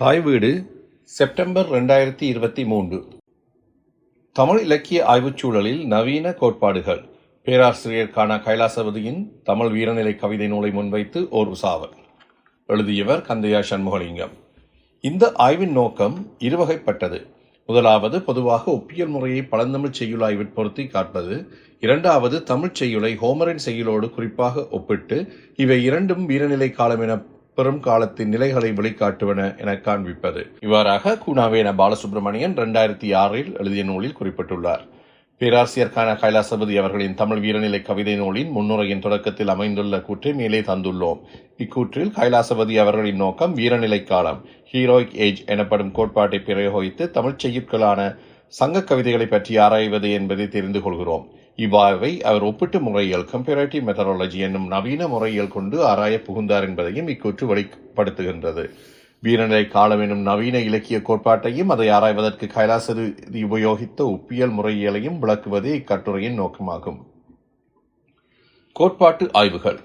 தாய் வீடு செப்டம்பர் ரெண்டாயிரத்தி இருபத்தி மூன்று. தமிழ் இலக்கிய ஆய்வுச் சூழலில் நவீன கோட்பாடுகள். பேராசிரியர் கானா கைலாசபதியின் தமிழ் வீரநிலை கவிதை நூலை முன்வைத்து ஓர் உசாவல் எழுதியவர் கந்தையா சண்முகலிங்கம். இந்த ஆய்வின் நோக்கம் இருவகைப்பட்டது. முதலாவது பொதுவாக ஒப்பியல் முறையை பழந்தமிழ் செய்யுளாய்வில் பொருத்தி காட்பது. இரண்டாவது தமிழ்ச் செய்யுளை ஹோமரின் செய்யுளோடு குறிப்பாக ஒப்பிட்டு இவை இரண்டும் வீரநிலை காலம் என பெரும் காலத்தின் நிலைகளை வெளிக்காட்டுவன என காண்பிப்பது. இவ்வாறாக கூனாவேன பாலசுப்ரமணியன் இரண்டாயிரத்தி ஆறில் எழுதிய நூலில் குறிப்பிட்டுள்ளார். பேராசிரியர்கான கைலாசபதி அவர்களின் தமிழ் வீரநிலை கவிதை நூலின் முன்னுரையின் தொடக்கத்தில் அமைந்துள்ள கூற்றை மேலே தந்துள்ளோம். இக்கூற்றில் கைலாசபதி அவர்களின் நோக்கம் வீரநிலை காலம் ஹீரோயிக் ஏஜ் எனப்படும் கோட்பாட்டை பிரயோகித்து தமிழ்ச் செய்யுட்களான சங்க கவிதைகளை பற்றி ஆராய்வது என்பதை தெரிந்து கொள்கிறோம். இவ்வாய்வை அவர் ஒப்பிட்டு முறையில் கம்பேரேட்டிவ் மெத்தடாலஜி என்னும் நவீன முறையில் கொண்டு ஆராய புகுந்தார் என்பதையும் இக்கூற்று வெளிப்படுத்துகின்றது. வீரநிலை காலம் எனும் நவீன இலக்கிய கோட்பாட்டையும் அதை ஆராய்வதற்கு கைலாசதி உபயோகித்த ஒப்பியல் முறையியலையும் விளக்குவதே இக்கட்டுரையின் நோக்கமாகும். கோட்பாட்டு ஆய்வுகள்.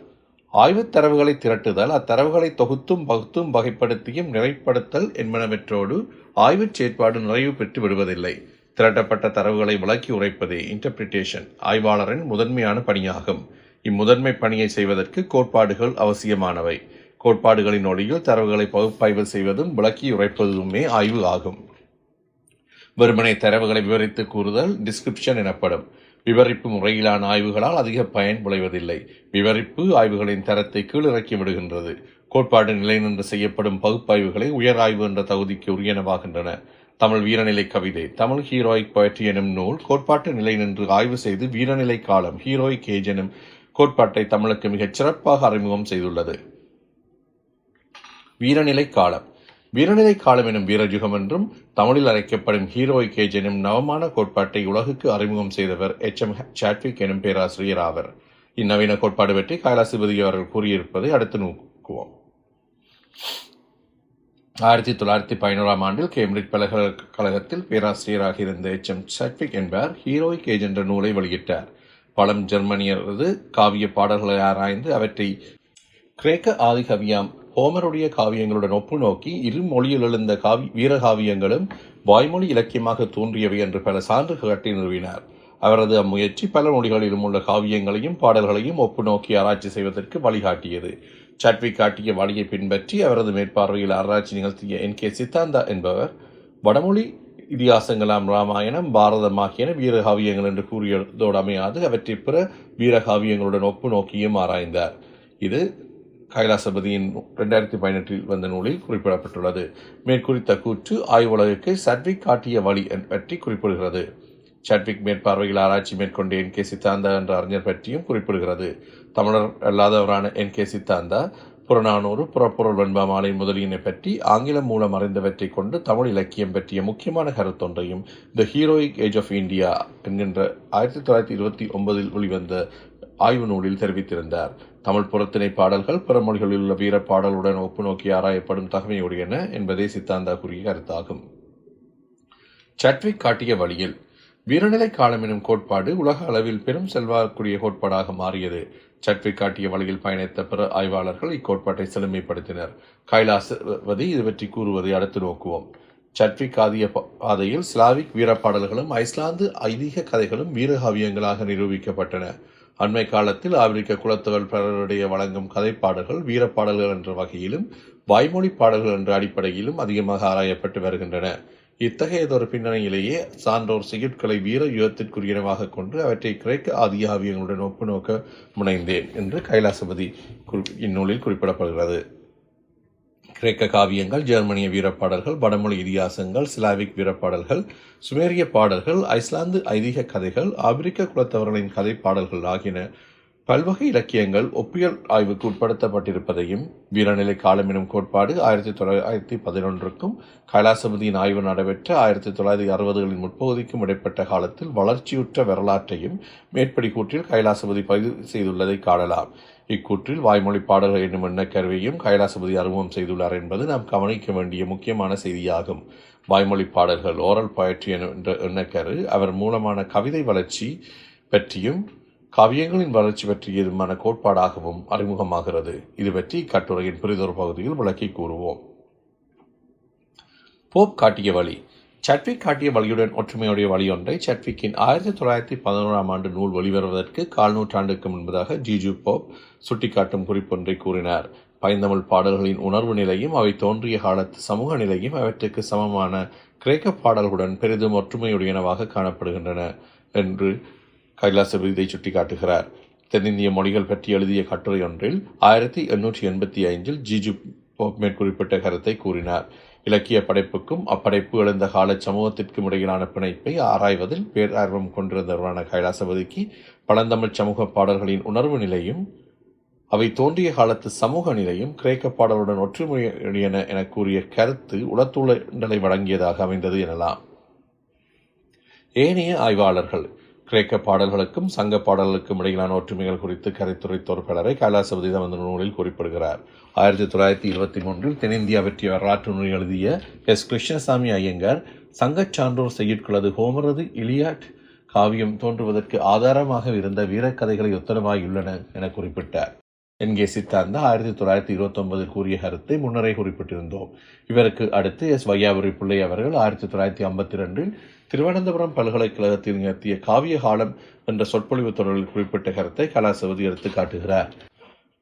ஆய்வுத் தரவுகளை திரட்டுதல் அத்தரவுகளை தொகுத்தும் பகுத்தும் வகைப்படுத்தியும் நிறைப்படுத்தல் என்பனவற்றோடு ஆய்வுச் செயற்பாடு நிறைவு பெற்று விடுவதில்லை. திரட்டப்பட்ட தரவுகளை விளக்கி உரைப்பதே இன்டர்பிரிட்டேஷன் ஆய்வாளரின் முதன்மையான பணியாகும். இம்முதன்மை பணியை செய்வதற்கு கோட்பாடுகள் அவசியமானவை. கோட்பாடுகளின் ஒளியில் தரவுகளை பகுப்பாய்வு செய்வதும் விளக்கி உரைப்பதுமே ஆய்வு ஆகும். வெறுமனை தரவுகளை விவரித்து கூறுதல் டிஸ்கிரிப்ஷன் எனப்படும். விவரிப்பு முறையிலான ஆய்வுகளால் அதிக பயன் விளைவதில்லை. விவரிப்பு ஆய்வுகளின் தரத்தை கீழிறக்கி விடுகின்றது. கோட்பாடு நிலை நின்று செய்யப்படும் பகுப்பாய்வுகளை உயர் ஆய்வு என்ற தகுதிக்கு உரியனவாகின்றன. தமிழ் வீரநிலை கவிதை. தமிழ் ஹீரோயிக் போயட்ரி எனும் நூல் கோட்பாட்டு நிலை நின்று ஆய்வு செய்து வீரநிலை காலம் ஹீரோயிக் ஏஜ் எனும் கோட்பாட்டை தமிழுக்கு மிகச் சிறப்பாக அறிமுகம் செய்துள்ளது. வீரநிலை காலம். வீரநிலை காலம் எனும் வீரயுகம் என்றும் தமிழில் அழைக்கப்படும் ஹீரோயிக் ஏஜ் எனும் நவமான கோட்பாட்டை உலகுக்கு அறிமுகம் செய்தவர் எச் எம் சாட்விக் எனும் பேராசிரியர் ஆவர். இந்நவீன கோட்பாடு பற்றி கைலாசிபதி அவர்கள் கூறியிருப்பதை அடுத்து நோக்குவோம். ஆயிரத்தி தொள்ளாயிரத்தி பதினோராம் ஆண்டில் கேம்பிரிட்ஜ் பல்கலைக்கழகத்தில் பேராசிரியராக இருந்த எச். எம். சாட்விக் என்பவர் ஹீரோயிக் ஏஜ் என்ற நூலை வெளியிட்டார். பழம் ஜெர்மனியரது காவிய பாடல்களை ஆராய்ந்து அவற்றை கிரேக்க ஆதிகவியாம் ஹோமருடைய காவியங்களுடன் ஒப்பு நோக்கி இரு மொழியில் எழுந்த காவி வீரகாவியங்களும் வாய்மொழி இலக்கியமாக தோன்றியவை என்று பல சான்றுகள் கட்டி நிறுவினார். அவரது அம்முயற்சி பல மொழிகளிலும் உள்ள காவியங்களையும் பாடல்களையும் ஒப்பு நோக்கி ஆராய்ச்சி செய்வதற்கு வழிகாட்டியது. சட்வி காட்டிய வழியை பின்பற்றி அவரது மேற்பார்வையில் ஆராய்ச்சி நிகழ்த்திய என் கே சித்தாந்தா என்பவர் வடமொழி இதிகாசங்களாம் ராமாயணம் பாரதம் ஆகியன வீரகாவியங்கள் என்று கூறியதோடு அமையாது. அவற்றை பிற வீரகாவியங்களுடன் ஒப்பு நோக்கியும் ஆராய்ந்தார். இது கைலாசபதியின் ரெண்டாயிரத்தி பதினெட்டில் வந்த நூலில் குறிப்பிடப்பட்டுள்ளது. மேற்குறித்த கூற்று ஆய்வுலகுக்கு சட்வி காட்டிய வழி பற்றி குறிப்பிடுகிறது. சட்விக் மேற்பார்வையில் ஆராய்ச்சி மேற்கொண்ட என் கே சித்தாந்தா என்ற அறிஞர் பற்றியும் குறிப்பிடுகிறது. தமிழர் அல்லாதவரான என் கே சித்தாந்தா புறநானூறு புறப்பொருள் வெண்பா மாலை முதலியனை பற்றி ஆங்கிலம் மூலம் அறிந்தவற்றை கொண்டு தமிழ் இலக்கியம் பற்றிய முக்கியமான கருத்தொன்றையும் the heroic age of India என்கின்ற ஆயிரத்தி தொள்ளாயிரத்தி இருபத்தி ஒன்பதில் வெளிவந்த ஆய்வு நூலில் தெரிவித்திருந்தார். தமிழ் புறத்திணை பாடல்கள் பிற மொழிகளில் உள்ள வீர பாடலுடன் ஒப்பு நோக்கி ஆராயப்படும் தகமையுடையன என்பதே சித்தாந்தா கூறிய கருத்தாகும். சட்விக் காட்டிய வழியில் வீரநிலை காலம் எனும் கோட்பாடு உலக அளவில் பெரும் செல்வாக்குரிய கோட்பாடாக மாறியது. சட்விக் காட்டிய வழியில் பயணித்த பிற ஆய்வாளர்கள் இக்கோட்பாட்டை செழுமைப்படுத்தினர். கைலாசவதி இது பற்றி கூறுவதை அடுத்து நோக்குவோம். சட்விக் ஆதிய பாதையில் ஸ்லாவிக் வீரப்பாடல்களும் ஐஸ்லாந்து ஐதீக கதைகளும் வீரகாவியங்களாக நிரூபிக்கப்பட்டன. அண்மை காலத்தில் ஆப்பிரிக்க குலத்தவர் பலருடைய வழங்கும் கதைப்பாடல்கள் வீரப்பாடல்கள் என்ற வகையிலும் வாய்மொழி பாடல்கள் என்ற அடிப்படையிலும் அதிகமாக ஆராயப்பட்டு வருகின்றன. இத்தகையதொரு பின்னணியிலேயே சான்றோர் செய்யுட்களை வீர யுகத்திற்குரியனவாக கொண்டு அவற்றை கிரேக்க ஆதியாவியங்களுடன் ஒப்பு நோக்க முனைந்தேன் என்று கைலாசபதி இந்நூலில் குறிப்பிடப்படுகிறது. கிரேக்க காவியங்கள் ஜெர்மனிய வீரப்பாடல்கள் வடமொழி இதிகாசங்கள் சிலாவிக் வீரப்பாடல்கள் சுமேரிய பாடல்கள் ஐஸ்லாந்து ஐதீக கதைகள் ஆப்பிரிக்க குலத்தவர்களின் கதை பாடல்கள் ஆகியன பல்வகை இலக்கியங்கள் ஒப்பியல் ஆய்வுக்கு உட்படுத்தப்பட்டிருப்பதையும் வீரநிலை காலம் எனும் கோட்பாடு ஆயிரத்தி தொள்ளாயிரத்தி பதினொன்றுக்கும் கைலாசபதியின் ஆய்வு நடைபெற்ற ஆயிரத்தி தொள்ளாயிரத்தி அறுபதுகளின் முற்பகுதிக்கும் இடைப்பட்ட காலத்தில் வளர்ச்சியுற்ற வரலாற்றையும் மேற்படி கூற்றில் கைலாசபதி பதிவு செய்துள்ளதை காணலாம். இக்கூற்றில் வாய்மொழி பாடல்கள் என்னும் எண்ணக்கருவையும் கைலாசபதி அறிமுகம் செய்துள்ளார் என்பது நாம் கவனிக்க வேண்டிய முக்கியமான செய்தியாகும். வாய்மொழி பாடல்கள் ஓரல் poetry என்ற எண்ணக்கரு அவர் மூலமான கவிதை வளர்ச்சி பற்றியும் காவியங்களின் வளர்ச்சி பற்றியதுமான கோட்பாடாகவும் அறிமுகமாகிறது. இது பற்றி இக்கட்டுரையின் பிறிதொரு பகுதியில் விளக்கி கூறுவோம். போப் காட்டிய வழி. சட்விக் காட்டிய வழியுடன் ஒற்றுமையுடைய வழியொன்றை சட்விக்கின் ஆயிரத்தி தொள்ளாயிரத்தி பதினோராம் ஆண்டு நூல் வெளிவருவதற்கு கால் நூற்றாண்டுக்கு முன்பதாக ஜிஜு போப் சுட்டிக்காட்டும் குறிப்பொன்றை கூறினார். பைந்தமிழ் பாடல்களின் உணர்வு நிலையும் அவை தோன்றிய காலத்து சமூக நிலையும் அவற்றுக்கு சமமான கிரேக்க பாடல்களுடன் பெரிதும் ஒற்றுமையுடையனவாக காணப்படுகின்றன என்று கைலாச விருதை சுட்டிக்காட்டுகிறார். தென்னிந்திய மொழிகள் பற்றி எழுதிய கட்டுரை ஒன்றில் ஆயிரத்தி எண்ணூற்றி எண்பத்தி ஐந்தில் ஜிஜு போப் குறிப்பிட்ட கருத்தை கூறினார். இலக்கிய படைப்புக்கும் அப்படைப்பு எழுந்த கால சமூகத்திற்கும் இடையிலான பிணைப்பை ஆராய்வதில் பேரார்வம் கொண்டிருந்தவரான கைலாசபதிக்கு பழந்தமிழ் சமூக பாடல்களின் உணர்வு நிலையும் அவை தோன்றிய காலத்து சமூக நிலையும் கிரேக்க பாடலுடன் ஒற்றுமையுடையன என கூறிய கருத்து உளத்துழண்டலை வழங்கியதாக அமைந்தது எனலாம். ஏனைய ஆய்வாளர்கள் கிரேக்க பாடல்களுக்கும் சங்க பாடல்களுக்கும் இடையிலான ஒற்றுமைகள் குறித்து கரைத்துரைத்தோர் பலரை கைலாசபதி தமது நூலில் குறிப்பிடுகிறார். ஆயிரத்தி தொள்ளாயிரத்தி இருபத்தி மூன்றில் தென்னிந்தியா பற்றிய வரலாற்று நூல் எழுதிய எஸ். கிருஷ்ணசாமி ஐயங்கார் சங்கச் சான்றோர் செய்யுட்களது ஹோமரது இலியாட் காவியம் தோன்றுவதற்கு ஆதாரமாக இருந்த வீரக்கதைகளை ஒத்தனமாயுள்ளன என குறிப்பிட்டார். என். கே. சித்தாந்த ஆயிரத்தி தொள்ளாயிரத்தி இருபத்தொன்பதில் கூறிய கருத்தை முன்னரே குறிப்பிட்டிருந்தோம். இவருக்கு அடுத்து எஸ். வையாபுரி பிள்ளை அவர்கள் ஆயிரத்தி தொள்ளாயிரத்தி ஐம்பத்தி ரெண்டில் திருவனந்தபுரம் பல்கலைக்கழகத்தில் நிகழ்த்திய காவிய காலம் என்ற சொற்பொழிவு தொடரில் குறிப்பிட்ட கருத்தை கலாசவதி எடுத்து காட்டுகிறார்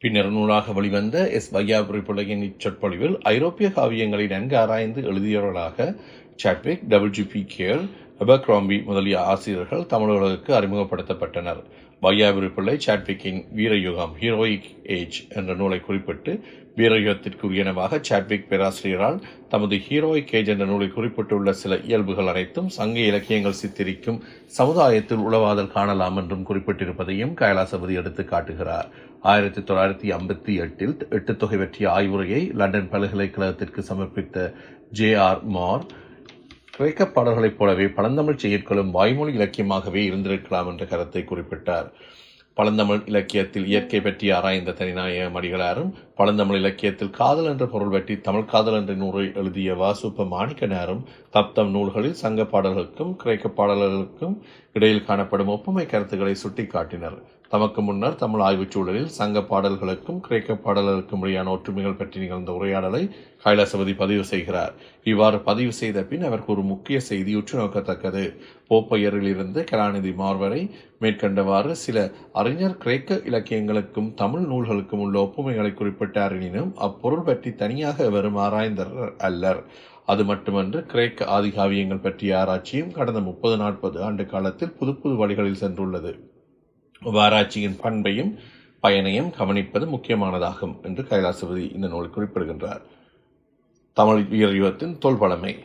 பின்னர் நூலாக வெளிவந்த எஸ். வையாபுரி பிள்ளையின் இச்சொற்பொழிவில் ஐரோப்பிய காவியங்களை நன்கு ஆராய்ந்து எழுதியவர்களாக Chadwick W P Ker Abercrombie முதலிய ஆசிரியர்கள் தமிழர்களுக்கு அறிமுகப்படுத்தப்பட்டனர். வையாபுரி பிள்ளை சாட்விக்கின் வீரயுகம் ஹீரோயிக் ஏஜ் என்ற நூலை குறிப்பிட்டு வீரயுகத்திற்குரியனவாக சாட்விக் பேராசிரியரால் தமது ஹீரோயிக் ஏஜ் என்ற நூலை குறிப்பிட்டுள்ள சில இயல்புகள் அனைத்தும் சங்க இலக்கியங்கள் சித்தரிக்கும் சமுதாயத்தில் உளவாதல் காணலாம் என்றும் குறிப்பிட்டிருப்பதையும் கைலாசபதி எடுத்து காட்டுகிறார். ஆயிரத்தி தொள்ளாயிரத்தி ஐம்பத்தி எட்டில் எட்டு தொகை பற்றிய ஆய்வுரையை லண்டன் பல்கலைக்கழகத்திற்கு சமர்ப்பித்த ஜே ஆர் மார் கிரேக்க பாடல்களைப் போலவே பழந்தமிழ் செயற்களும் வாய்மொழி இலக்கியமாகவே இருந்திருக்கலாம் என்ற கருத்தை குறிப்பிட்டார். பழந்தமிழ் இலக்கியத்தில் இயற்கை பற்றி ஆராய்ந்த தனிநாயக மடிகளாரும் பழந்தமிழ் இலக்கியத்தில் காதல் என்ற பொருள் பற்றி தமிழ் காதல் என்ற நூலை எழுதிய வாசுப்ப மாணிக்கனாரும் தப்தம் நூல்களில் சங்க பாடல்களுக்கும் கிரேக்க பாடல்களுக்கும் இடையில் காணப்படும் ஒப்புமை கருத்துக்களை சுட்டிக்காட்டினர். தமக்கு முன்னர் தமிழ் ஆய்வுச் சூழலில் சங்க பாடல்களுக்கும் கிரேக்க பாடல்களுக்கும் இடையான ஒற்றுமைகள் பற்றி நிகழ்ந்த உரையாடலை கைலாசபதி பதிவு செய்கிறார். இவ்வாறு பதிவு செய்த பின் அவருக்கு ஒரு முக்கிய செய்தி உற்று நோக்கத்தக்கது போப்பையரிலிருந்து கலாநிதி மார்வரை மேற்கண்டவாறு சில அறிஞர் கிரேக்க இலக்கியங்களுக்கும் தமிழ் நூல்களுக்கும் உள்ள ஒப்புமைகளை குறிப்பிட்டார் எனினும் அப்பொருள் பற்றி தனியாக வெறும் ஆராய்ந்தர் அல்லர். அது மட்டுமன்று கிரேக்க ஆதிகாவியங்கள் பற்றிய ஆராய்ச்சியும் கடந்த முப்பது நாற்பது ஆண்டு காலத்தில் புது புது வழிகளில் சென்றுள்ளது. வாராட்சியின் பண்பையும் பயனையும் கவனிப்பது முக்கியமானதாகும் என்று கைலாசபதி இந்த நூலில் குறிப்பிடுகின்றார். தமிழ் வீரயுகத்தின் தொல்பழமை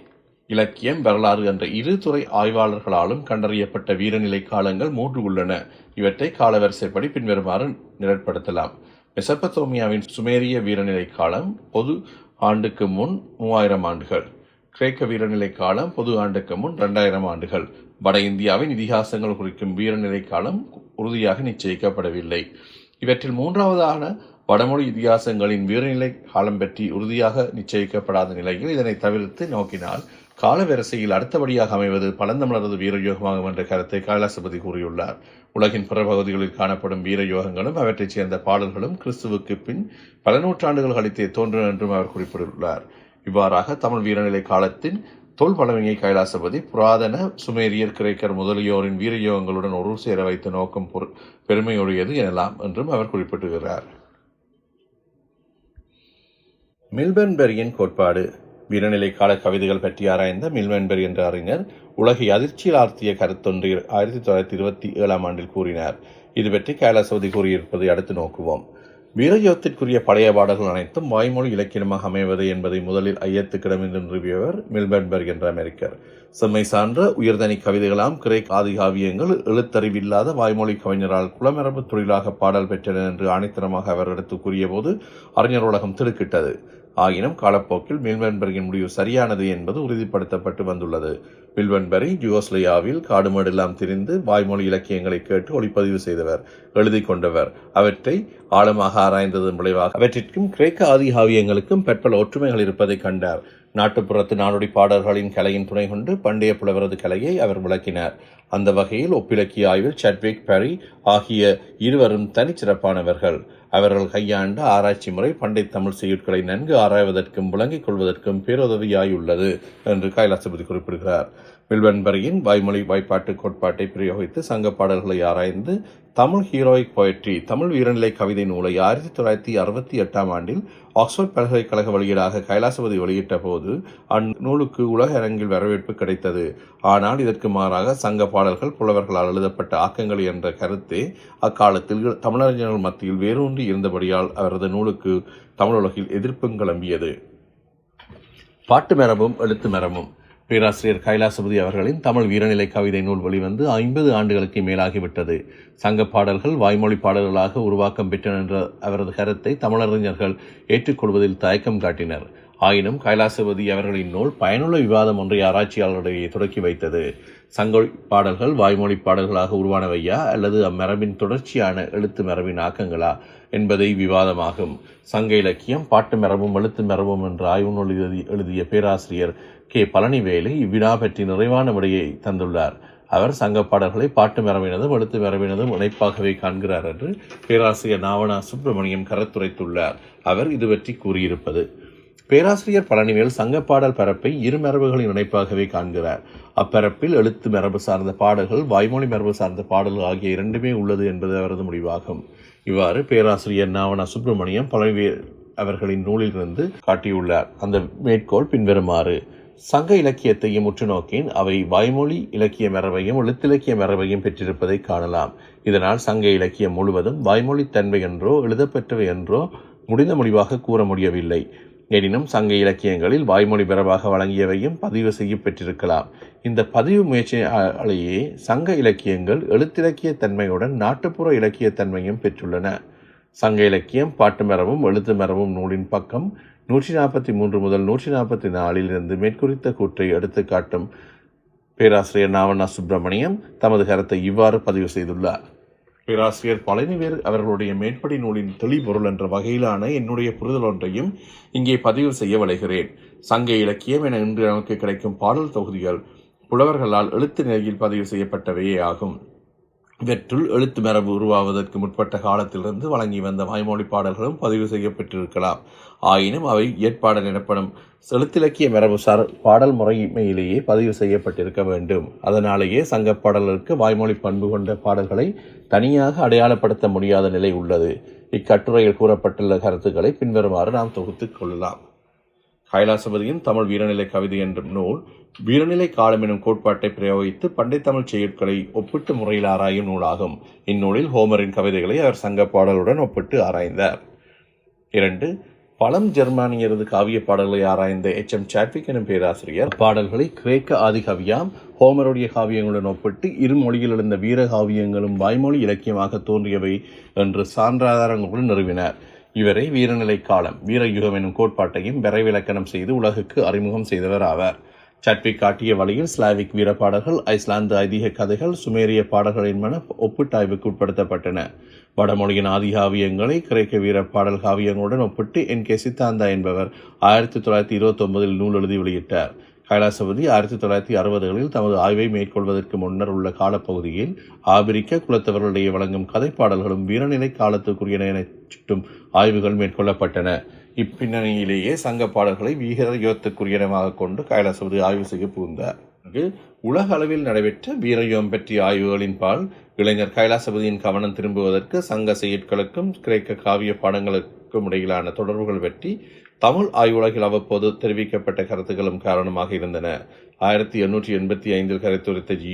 இலக்கியம் வரலாறு என்ற இரு துறை ஆய்வாளர்களாலும் கண்டறியப்பட்ட வீரநிலை காலங்கள் மூன்று உள்ளன. இவற்றை காலவரிசைப்படி பின்வருமாறு நிரற்படுத்தலாம் மெசப்பத்தோமியாவின் சுமேரிய வீரநிலை காலம் பொது ஆண்டுக்கு முன் மூவாயிரம் ஆண்டுகள். கிரேக்க வீரநிலை காலம் பொது ஆண்டுக்கு முன் இரண்டாயிரம் ஆண்டுகள். வட இந்தியாவின் இதிகாசங்கள் குறிக்கும் வீரநிலை காலம் உறுதியாக நிச்சயிக்கப்படவில்லை. இவற்றில் மூன்றாவதான வடமொழி இதிகாசங்களின் வீரநிலை காலம் பற்றி உறுதியாக நிச்சயிக்கப்படாத நிலையில் இதனை தவிர்த்து நோக்கினால் காலவரிசையில் அடுத்தபடியாக அமைவது பழந்தமிழரது வீரயோகமாகும் என்ற கருத்தை கைலாசபதி கூறியுள்ளார். உலகின் பிற பகுதிகளில் காணப்படும் வீரயோகங்களும் அவற்றைச் சேர்ந்த பாடல்களும் கிறிஸ்துவுக்கு பின் பல நூற்றாண்டுகள் கழித்தே தோன்றும் என்றும் அவர் குறிப்பிட்டுள்ளார். இவ்வாறாக தமிழ் வீரநிலை காலத்தின் தொல் பழமையை கைலாசபதி புராதன சுமேரியர் கிரேக்கர் முதலியோரின் வீரயோகங்களுடன் ஒரு சேர வைத்த நோக்கம் பெருமையுடையது எனலாம் என்றும் அவர் குறிப்பிட்டுகிறார். மில்பன்பெரியின் கோட்பாடு. வீரநிலை கால கவிதைகள் பற்றி ஆராய்ந்த மில்வென்பெரி என்ற அறிஞர் உலகை அதிர்ச்சியில் ஆர்த்திய கருத்தொன்று ஆயிரத்தி தொள்ளாயிரத்தி இருபத்தி ஏழாம் ஆண்டில் கூறினார். இது பற்றி கைலாசவதி கூறியிருப்பதை அடுத்து நோக்குவோம். வீரயோகத்திற்குரிய பழைய பாடல்கள் அனைத்தும் வாய்மொழி இலக்கியமாக அமைவது என்பதை முதலில் ஐயத்துக்கிடமின்றி நிறுவியவர் மில்பன்பெர்க் என்ற அமெரிக்கர். செம்மை சான்ற உயர்தனி கவிதைகளாம் கிரேக் ஆதிகாவியங்கள் எழுத்தறிவில்லாத வாய்மொழி கவிஞரால் குளமரபு தொழிலாக பாடல் பெற்றன என்று ஆணித்தரமாக அவர் எடுத்து கூறியபோது அறிஞர் உலகம் திடுக்கிட்டது. ஆயினும் காலப்போக்கில் மில்வன்பர்கின் முடிவு சரியானது என்பது உறுதிப்படுத்தப்பட்டு வந்துள்ளது. மில்வன்பரி ஜியோஸ்லியாவில் காடுமேடெல்லாம் திரிந்து வாய்மொழி இலக்கியங்களை கேட்டு ஒளிப்பதிவு செய்தவர் எழுதி கொண்டவர். அவற்றை ஆழமாக ஆராய்ந்ததன் விளைவாக அவற்றிற்கும் கிரேக்க ஆதிகாவியங்களுக்கும் பற்பல ஒற்றுமைகள் இருப்பதை கண்டார். நாட்டுப்புறத்து நாடோடி பாடல்களின் கலையின் துணை கொண்டு பண்டைய புலவரது கலையை அவர் விளக்கினார். அந்த வகையில் ஒப்பிலக்கிய ஆய்வில் சட்விக் பரி ஆகிய இருவரும் தனிச்சிறப்பானவர்கள். அவர்கள் கையாண்ட ஆராய்ச்சி முறை பண்டை தமிழ் செய்யுட்களை நன்கு ஆராய்வதற்கும் விளங்கிக் கொள்வதற்கும் பேருதவியாயுள்ளது என்று கைலாசபதி குறிப்பிடுகிறார். வில்வன்பரியின் வாய்மொழி வாய்ப்பாட்டு கோட்பாட்டை பிரயோகித்து சங்க பாடல்களை ஆராய்ந்து தமிழ் ஹீரோயிக் போயட்ரி தமிழ் வீரநிலை கவிதை நூலை ஆயிரத்தி தொள்ளாயிரத்தி அறுபத்தி எட்டாம் ஆண்டில் ஆக்ஸ்போர்ட் பல்கலைக்கழக வெளியீடாக கைலாசபதி வெளியிட்ட போது அந்நூலுக்கு உலக அரங்கில் வரவேற்பு கிடைத்தது. ஆனால் இதற்கு மாறாக சங்க பாடல்கள் புலவர்களால் எழுதப்பட்ட ஆக்கங்கள் என்ற கருத்தே அக்காலத்தில் தமிழறிஞர்கள் மத்தியில் வேரூன்றி இருந்தபடியால் அவரது நூலுக்கு தமிழுலகில் எதிர்ப்பும் கிளம்பியது. பாட்டு மரபும் எழுத்து மரபும். பேராசிரியர் கைலாசபதி அவர்களின் தமிழ் வீரநிலை கவிதை நூல் வெளிவந்து ஐம்பது ஆண்டுகளுக்கு மேலாகிவிட்டது. சங்க பாடல்கள் வாய்மொழி பாடல்களாக உருவாக்கம் பெற்றன என்ற அவரது கருத்தை தமிழறிஞர்கள் ஏற்றுக்கொள்வதில் தயக்கம் காட்டினர். ஆயினும் கைலாசபதி அவர்களின் நூல் பயனுள்ள விவாதம் ஒன்றை ஆராய்ச்சியாளர்களிடையே தொடக்கி வைத்தது. சங்க பாடல்கள் வாய்மொழி பாடல்களாக உருவானவையா அல்லது அம்மரபின் தொடர்ச்சியான எழுத்து மரபின் ஆக்கங்களா என்பதை விவாதமாகும். சங்க இலக்கியம் பாட்டு மரபும் எழுத்து மரபும் என்ற ஆய்வு நூல் எழுதி எழுதிய பேராசிரியர் கே. பழனிவேலு இவ்வினா பற்றி நிறைவான விடையை தந்துள்ளார். அவர் சங்க பாடல்களை பாட்டு மரபினதும் எழுத்து மரபினதும் இணைப்பாகவே காண்கிறார் என்று பேராசிரியர் நாவனா சுப்பிரமணியம் கருத்துரைத்துள்ளார். அவர் இது பற்றி கூறியிருப்பது. பேராசிரியர் பழனிவேல் சங்கப்பாடல் பரப்பை இரு மரபுகளின் இணைப்பாகவே காண்கிறார். அப்பரப்பில் எழுத்து மரபு சார்ந்த பாடல்கள் வாய்மொழி மரபு சார்ந்த பாடல்கள் ஆகிய இரண்டுமே உள்ளது என்பது அவரது முடிவாகும். இவ்வாறு பேராசிரியர் நாவனா சுப்பிரமணியம் பழனிவேல் அவர்களின் நூலிலிருந்து காட்டியுள்ளார். அந்த மேற்கோள் பின்வருமாறு சங்க இலக்கியத்தையும் உற்று நோக்கின் அவை வாய்மொழி இலக்கிய மரபையும் எழுத்திலக்கிய மரபையும் பெற்றிருப்பதை காணலாம். இதனால் சங்க இலக்கியம் முழுவதும் வாய்மொழி தன்மை என்றோ எழுதப்பெற்றவை என்றோ முடிந்த முடிவாக கூற முடியவில்லை. எனினும் சங்க இலக்கியங்களில் வாய்மொழி பிறவாக வழங்கியவையும் பதிவு செய்ய பெற்றிருக்கலாம் இந்த பதிவு முயற்சியாலேயே சங்க இலக்கியங்கள் எழுத்திலக்கிய தன்மையுடன் நாட்டுப்புற இலக்கிய தன்மையும் பெற்றுள்ளன. சங்க இலக்கியம் பாட்டு மரபும் எழுத்து மரபும் நூலின் பக்கம் நூற்றி நாற்பத்தி மூன்று முதல் நூற்றி நாற்பத்தி நாலில் இருந்து மேற்குறித்த கூற்றை எடுத்து காட்டும் பேராசிரியர் நாவண்ணா சுப்பிரமணியம் தமது கருத்தை இவ்வாறு பதிவு செய்துள்ளார். பேராசிரியர் பழனிவேர் அவர்களுடைய மேற்படி நூலின் தெளிபொருள் என்ற வகையிலான என்னுடைய புரிதல் ஒன்றையும் இங்கே பதிவு செய்ய விளைகிறேன். சங்க இலக்கியம் என இன்று நமக்கு கிடைக்கும் பாடல் தொகுதிகள் புலவர்களால் எழுத்து நிலையில் பதிவு செய்யப்பட்டவையே ஆகும். இவற்றுள் எழுத்து மரபு உருவாவதற்கு முற்பட்ட காலத்திலிருந்து வழங்கி வந்த வாய்மொழி பாடல்களும் பதிவு செய்யப்பட்டிருக்கலாம். ஆயினும் அவை ஏற்பாடல் எனப்படும் எழுத்திலக்கிய மரபு சார் பாடல் முறைமையிலேயே பதிவு செய்யப்பட்டிருக்க வேண்டும். அதனாலேயே சங்க பாடல்களுக்கு வாய்மொழி பண்பு கொண்ட பாடல்களை தனியாக அடையாளப்படுத்த முடியாத நிலை உள்ளது. இக்கட்டுரையில் கூறப்பட்டுள்ள கருத்துக்களை பின்வருமாறு நாம் தொகுத்துக் கொள்ளலாம். கைலாசபதியின் தமிழ் வீரநிலை கவிதை என்ற நூல் வீரநிலை காலம் எனும் கோட்பாட்டை பிரயோகித்து பண்டை தமிழ் ஒப்பிட்டு முறையில் ஆராயும் நூலாகும். இந்நூலில் ஹோமரின் கவிதைகளை அவர் சங்க பாடலுடன் ஒப்பிட்டு ஆராய்ந்தார். இரண்டு பழம் ஜெர்மானியரது காவிய பாடல்களை ஆராய்ந்த எச். எம். சாட்விக் எனும் பேராசிரியர் பாடல்களை கிரேக்க ஆதிகவியாம் ஹோமருடைய காவியங்களுடன் ஒப்பிட்டு இரு மொழியில் எழுந்த வீர காவியங்களும் வாய்மொழி இலக்கியமாக தோன்றியவை என்று சான்றாதாரங்களுடன் நிறுவினார். இவரை வீரநிலை காலம் வீரயுகம் எனும் கோட்பாட்டையும் விரைவிலக்கணம் செய்து உலகுக்கு அறிமுகம் செய்தவர் ஆவார். சட்விக் காட்டிய வழியில் ஸ்லாவிக் வீர பாடல்கள் ஐஸ்லாந்து ஐதீக கதைகள் சுமேரிய பாடல்கள் என்பன ஒப்பீட்டாய்வுக்கு உட்படுத்தப்பட்டன. வடமொழியின் ஆதி காவியங்களை கிரேக்க வீர பாடல் காவியங்களுடன் ஒப்பிட்டு என் கே சித்தாந்தா என்பவர் ஆயிரத்தி தொள்ளாயிரத்தி இருபத்தி ஒன்பதில் நூல் எழுதி வெளியிட்டார். கைலாசபதி ஆயிரத்தி தொள்ளாயிரத்தி அறுபதுகளில் தமது ஆய்வை மேற்கொள்வதற்கு முன்னர் உள்ள காலப்பகுதியில் ஆபிரிக்க குலத்தவர்களிடையே வழங்கும் கதைப்பாடல்களும் வீரநிலை காலத்துக்குரியன என சுட்டும் ஆய்வுகள் மேற்கொள்ளப்பட்டன. இப்பின்னணியிலேயே சங்க பாடல்களை வீர யோகத்துக்குரியனமாக கொண்டு கைலாசபதி ஆய்வு செய்ய புகுந்தார். உலக அளவில் நடைபெற்ற வீரயோகம் பற்றிய ஆய்வுகளின் பால் இளைஞர் கைலாசபதியின் கவனம் திரும்புவதற்கு சங்க செயற்களுக்கும் கிரேக்க காவிய பாடங்களுக்கும் இடையிலான தொடர்புகள் பற்றி தமிழ் ஆய்வுலகில் அவ்வப்போது தெரிவிக்கப்பட்ட கருத்துக்களும் காரணமாக இருந்தன. ஆயிரத்தி எண்ணூற்றி எண்பத்தி ஐந்தில் கருத்துரைத்த ஜி.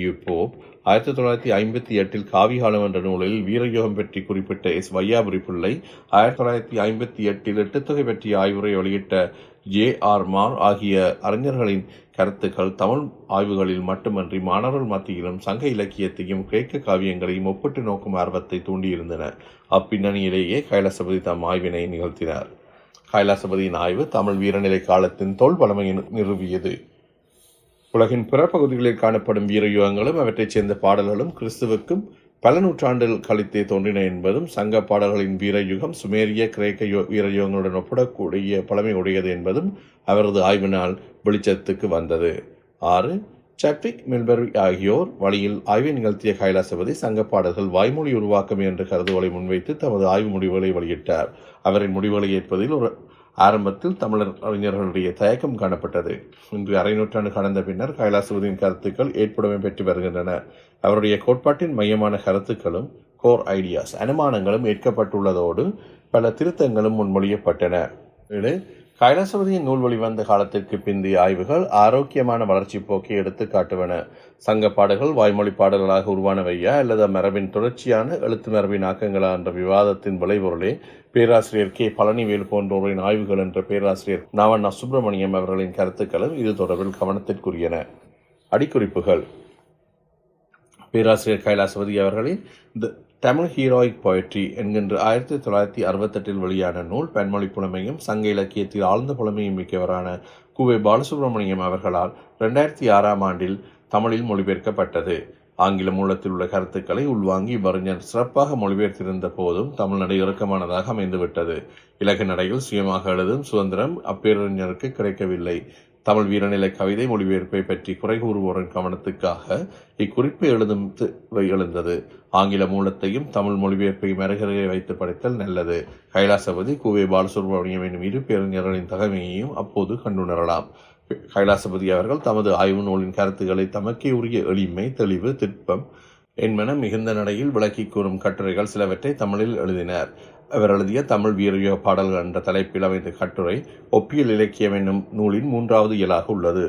ஆயிரத்தி தொள்ளாயிரத்தி ஐம்பத்தி எட்டில் காவிகாலம் என்ற நூலில் வீரயோகம் பற்றி குறிப்பிட்ட எஸ். வையாபுரி பிள்ளை ஆயிரத்தி தொள்ளாயிரத்தி ஐம்பத்தி எட்டில் எட்டுத்தொகை பற்றிய ஆய்வுரை வெளியிட்ட ஜே. ஆர். மார் ஆகிய அறிஞர்களின் கருத்துக்கள் தமிழ் ஆய்வுகளில் மட்டுமன்றி மாணவர்கள் மத்தியிலும் சங்க இலக்கியத்தையும் கிரேக்க காவியங்களையும் ஒப்பிட்டு நோக்கும் ஆர்வத்தை தூண்டியிருந்தன. அப்பின்னணியிலேயே கைலாசபதி தம் ஆய்வினை நிகழ்த்தினார். கைலாசபதியின் ஆய்வு தமிழ் வீரநிலை காலத்தின் தோல் வளமையை நிறுவியது. உலகின் பிற பகுதிகளில் காணப்படும் வீரயுகங்களும் அவற்றைச் சேர்ந்த பாடல்களும் கிறிஸ்துவுக்கும் பல நூற்றாண்டுகள் கழித்தே தோன்றின என்பதும் சங்க பாடல்களின் வீரயுகம் சுமேரிய கிரேக்க வீர வீரயுகங்களுடன் ஒப்பிடக்கூடிய பழமை உடையது என்பதும் அவரது ஆய்வினால் வெளிச்சத்துக்கு வந்தது. ஆறு சாட்விக் மில்பர்வி ஆகியோர் வழியில் ஆய்வை நிகழ்த்திய கைலாசபதி சங்க பாடல்கள் வாய்மொழி உருவாக்கம் என்ற கருதுகோளை முன்வைத்து தமது ஆய்வு முடிவுகளை வெளியிட்டார். அவரின் முடிவுகளை ஏற்பதில் ஒரு ஆரம்பத்தில் தமிழர் அறிஞர்களுடைய தயக்கம் காணப்பட்டது. இன்று அரை நூற்றாண்டு கடந்த பின்னர் கைலாசபதியின் கருத்துக்கள் ஏற்புடமை பெற்று வருகின்றன. அவருடைய கோட்பாட்டின் மையமான கருத்துக்களும் கோர் ஐடியாஸ் அனுமானங்களும் ஏற்கப்பட்டுள்ளதோடு பல திருத்தங்களும் முன்மொழியப்பட்டன. கைலாசபதியின் நூல் வெளிவந்த காலத்திற்கு பிந்தைய ஆய்வுகள் ஆரோக்கியமான வளர்ச்சி போக்கை எடுத்து காட்டுவன சங்க பாடல்கள் வாய்மொழி பாடல்களாக உருவானவையா அல்லது மரபின் தொடர்ச்சியான எழுத்து மரபின் ஆக்கங்களா என்ற விவாதத்தின் விளைபொருளே பேராசிரியர் கே. பழனிவேல் போன்றோரின் ஆய்வுகள் என்ற பேராசிரியர் நவண்ணா சுப்பிரமணியம் அவர்களின் கருத்துக்களும் இது தொடர்பில் கவனத்திற்குரியன. அடிக்குறிப்புகள். பேராசிரியர் கைலாசபதி அவர்களின் த தமிழ் ஹீரோயிக் போயட்ரி என்கின்ற ஆயிரத்தி தொள்ளாயிரத்தி அறுபத்தெட்டில் வெளியான நூல் பெண்மொழி புலமையும் சங்க இலக்கியத்தில் ஆழ்ந்த புலமையும் மிக்கவரான குவே பாலசுப்ரமணியம் அவர்களால் ரெண்டாயிரத்தி ஆறாம் ஆண்டில் தமிழில் மொழிபெயர்க்கப்பட்டது. ஆங்கில மூலத்தில் உள்ள கருத்துக்களை உள்வாங்கி இவ்வறிஞர் சிறப்பாக மொழிபெயர்த்திருந்த போதும் தமிழ் நடை இறுக்கமானதாக அமைந்துவிட்டது. இலக்கு நடையில் சுயமாக எழுதும் சுதந்திரம் அப்பேரறிஞருக்கு கிடைக்கவில்லை. தமிழ் வீரநிலை கவிதை மொழிபெயர்ப்பை பற்றி குறை கூறுவோரின் கவனத்துக்காக இக்குறிப்பு எழுதும் எழுந்தது. ஆங்கில மூலத்தையும் தமிழ் மொழிபெயர்ப்பையும் அருகருகே வைத்து படைத்தல் நல்லது. கைலாசபதி குவே பாலசுப்ரமணியம் எனும் இரு பேரறிஞர்களின் தகமையையும் அப்போது கண்டுணரலாம் கைலாசபதி அவர்கள் தமது ஆய்வு நூலின் கருத்துக்களை தமக்கே உரிய எளிமை தெளிவு திட்பம் என்பன மிகுந்த நடையில் விளக்கி கூறும் கட்டுரைகள் சிலவற்றை தமிழில் எழுதினார். அவர் எழுதிய தமிழ் வீரயுக பாடல்கள் என்ற தலைப்பில் அமைந்த கட்டுரை ஒப்பியல் இலக்கியம் என்னும் நூலின் மூன்றாவது இயலாக உள்ளது.